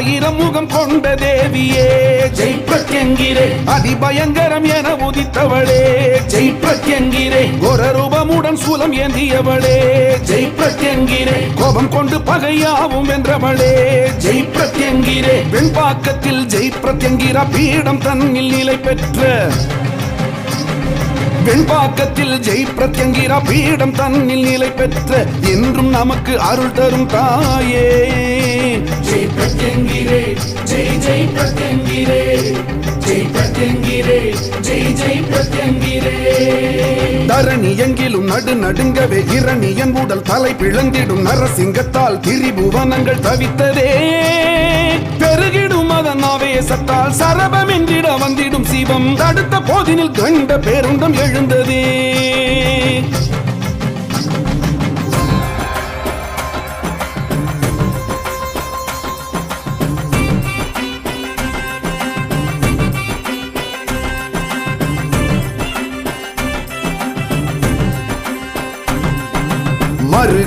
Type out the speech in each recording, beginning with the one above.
ஆயிரம் முகம் கொண்ட தேவியே. ஜெய் பிரத்யங்கிரே. அதிபயங்கரம் என உதித்தவளே. ஜெய் பிரத்யங்கிரே. கோரரூபமுடன் சூலம் ஏந்தியவளே. ஜெய் பிரத்யங்கிரே. கோபம் கொண்டு பகையாவும் வென்றவளே. ஜெய் பிரத்யங்கிரே. வெண்பாக்கத்தில் ஜெய் பிரத்யங்கிரா பீடம் தன்னில் நிலை பெற்ற வெண்பாக்கத்தில் ஜெய் பிரத்யங்கிரா பீடம் தன்னில் நிலை பெற்ற என்றும் நமக்கு அருள் தரும் தாயே. ஜெய் பிரத்யங்கிரே ஜெய் ஜெய் பிரத்யங்கிரே ஜெய் பிரத்யங்கிரே ஜெய் ஜெய் பிரத்யங்கிரே தரணி எங்கிலும் நடு நடுங்கவே இரணியன் உடல் தலை பிளந்திடும் நரசிங்கத்தால் திரிபுவனங்கள் தவித்ததே. பெருகிடும் அதன் ஆவேசத்தால் சரபம் என்றிட வந்திடும் சிவம். தடுத்த போதினில் கண்ட பேருண்டம் எழுந்ததே. மறு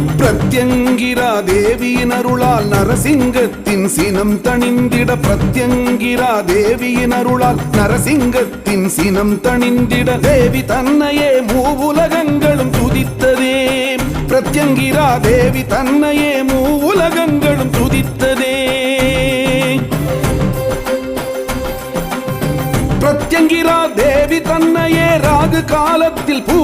பிரத்யங்கிரா தேவியின் அருளால் நரசிங்கத்தின் சினம் தணிந்திட பிரத்யங்கிரா தேவியின் அருளால் நரசிங்கத்தின் சினம் தணிந்திட தேவி தன்னையே மூவுலகங்களும் துதித்ததே. பிரத்யங்கிரா தேவி தன்னையே மூவுலகங்களும் துதித்ததே. பிரத்யங்கிரா தேவி தன்னையே ராகு காலத்தில்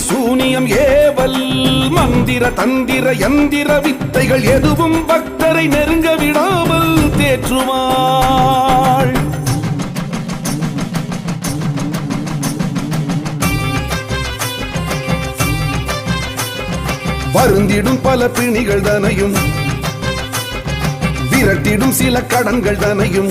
சூனியம் ஏவல் மந்திர தந்திர யந்திர வித்தைகள் எதுவும் பக்தரை நெருங்க விடாமல் தேற்றுவாள். வருந்திடும் பல பிணிகள் தனையும் விரட்டிடும் சில கடன்கள் தனையும்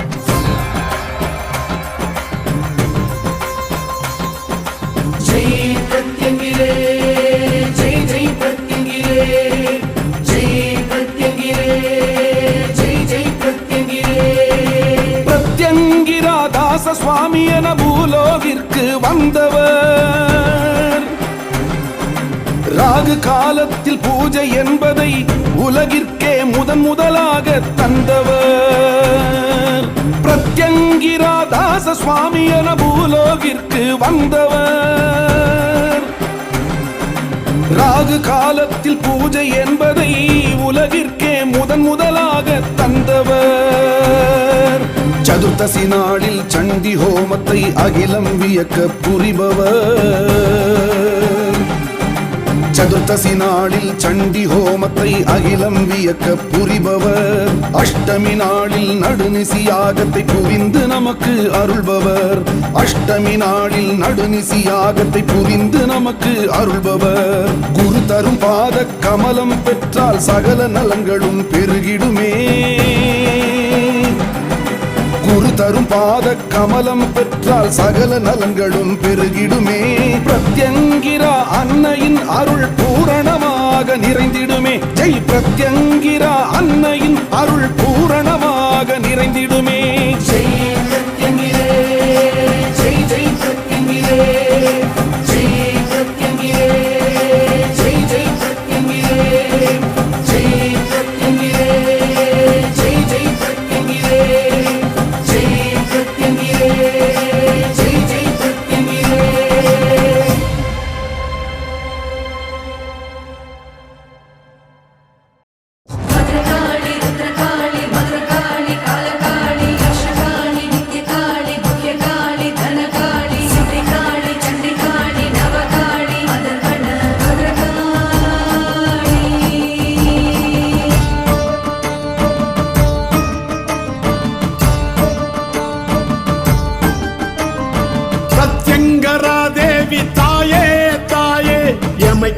பிரத்யங்கிரா சுவாமி என பூலோகிற்கு வந்தவர். ராகு காலத்தில் பூஜை என்பதை உலகிற்கே முதன் முதலாக தந்தவர். பிரத்யங்கிரா தாச சுவாமி என பூலோகிற்கு வந்தவர். ராகு காலத்தில் பூஜை என்பதை உலகிற்கே முதன் முதலாக தந்தவர். சதுர்த்தசி நாளில் சண்டி ஹோமத்தை அகிலம் வியக்க புரிபவர். சதுர்த்தசி நாளில் சண்டி ஹோமத்தை அகிலம் வியக்க புரிபவர். அஷ்டமி நாளில் நடுநிசி யாகத்தை புரிந்து நமக்கு அருள்பவர். அஷ்டமி நாளில் நடுநிசி யாகத்தை புரிந்து நமக்கு அருள்பவர். குரு தரும் பாத கமலம் பெற்றால் சகல நலங்களும் பெருகிடுமே. தரும் பாத கமலம் பெற்றால் சகல நலங்களும் பெருகிடுமே. பிரத்யங்கிரா அன்னையின் அருள் பூரணமாக நிறைந்திடுமே. ஜெய் பிரத்யங்கிரா அன்னையின் அருள் பூரணமாக நிறைந்திடுமே.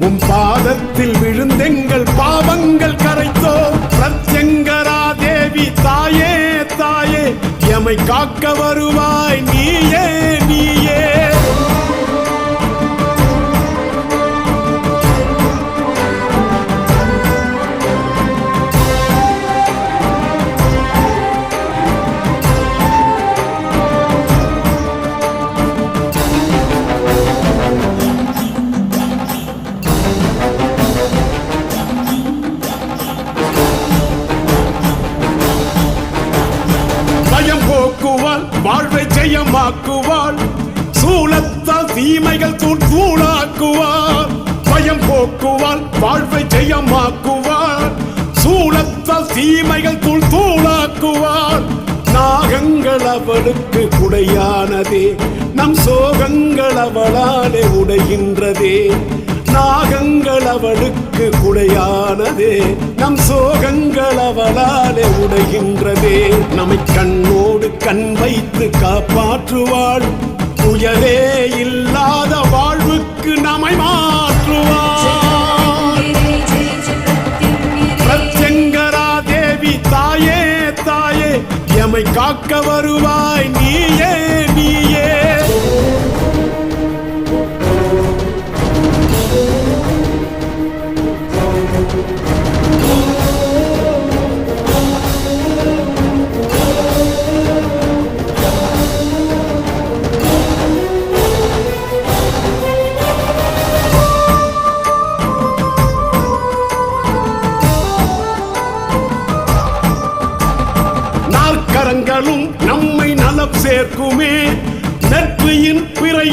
உம் பாதத்தில் விழுந்தெங்கள் பாவங்கள் கரைத்தோ. பிரத்யங்கரா தேவி தாயே தாயே எமை காக்க வருவாய். நீயே நீயே. ஆக்குவாள் சூலத்தால் தீமைகள் தூள் தூளாக்குவாள் பயம் போக்குவாள் வாழ்வை ஜெயமாக்குவாள் சூலத்தால் தீமைகள் தூள் தூளாக்குவாள் நாகங்கள் அவளுக்கு குடையானதே நம் சோகங்கள் அவளாலே உடைகின்றதே. நாகங்கள் அவளுக்கு குடையானதே. நம் சோகங்கள் அவளாலே உடைகின்றதே. நம்மை கண்ணோடு கண் வைத்து காப்பாற்றுவாள். புயலே இல்லாத வாழ்வுக்கு நம்மை மாற்றுவாள். பிரத்யங்கரா தேவி தாயே தாயே எமை காக்க வருவாய்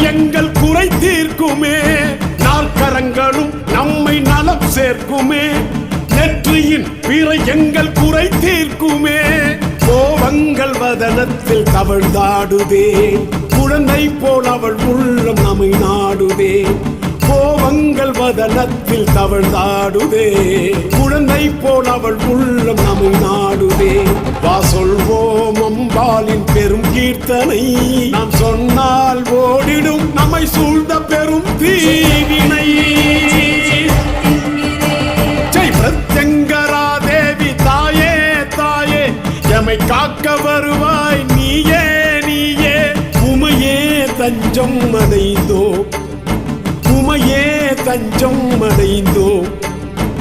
எங்கள் குறை தீர்க்குமே. நாற்கரங்களும் நம்மை நலம் சேர்க்குமே. நெற்றியின் பிற எங்கள் குறை தீர்க்குமே. கோபங்கள் வதனத்தில் தவழ்ந்தாடுதே. குழந்தை போல் அவள் உள்ளம் நம்மை நாடுதே. கோபங்கள் வதனத்தில் தவழ்ந்தாடுதே. குழந்தை போல் அவள் உள்ளம் நம்மை நாடுதே. வா சொல்வோம் அம்பாலின் பெரும் கீர்த்தனை. நாம் சொன்னால் ஓடிடும் நம்மை சூழ்ந்த பெரும் தீவினை. பிரத்யங்கரா தேவி தாயே தாயே. எமை காக்க வருவாய் நீயே நீயே. உமையே தஞ்சம் அடைந்தோ உமையே தஞ்சம் அடைந்தோ.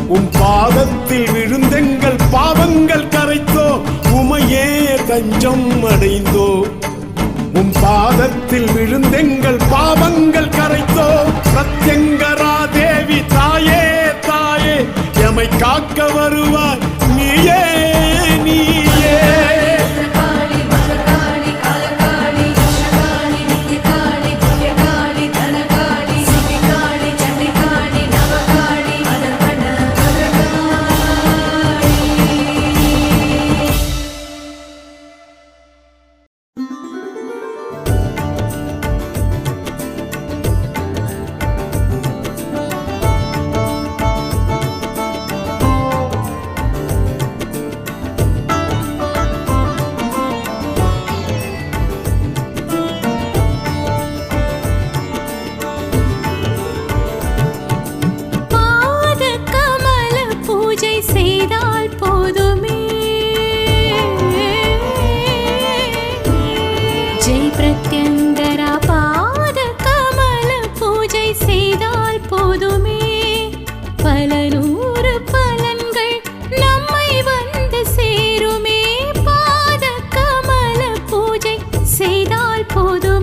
உம் பாதத்தில் விழுந்தெங்கள் பாவங்கள் கரைத்தோ. உமையே தஞ்சம் அடைந்தோ. உம் பாதத்தில் விழுந்தெங்கள் பாவங்கள் கரைத்தோ. பிரத்யங்கரா தேவி தாயே தாயே எமை காக்க வருவார் खुद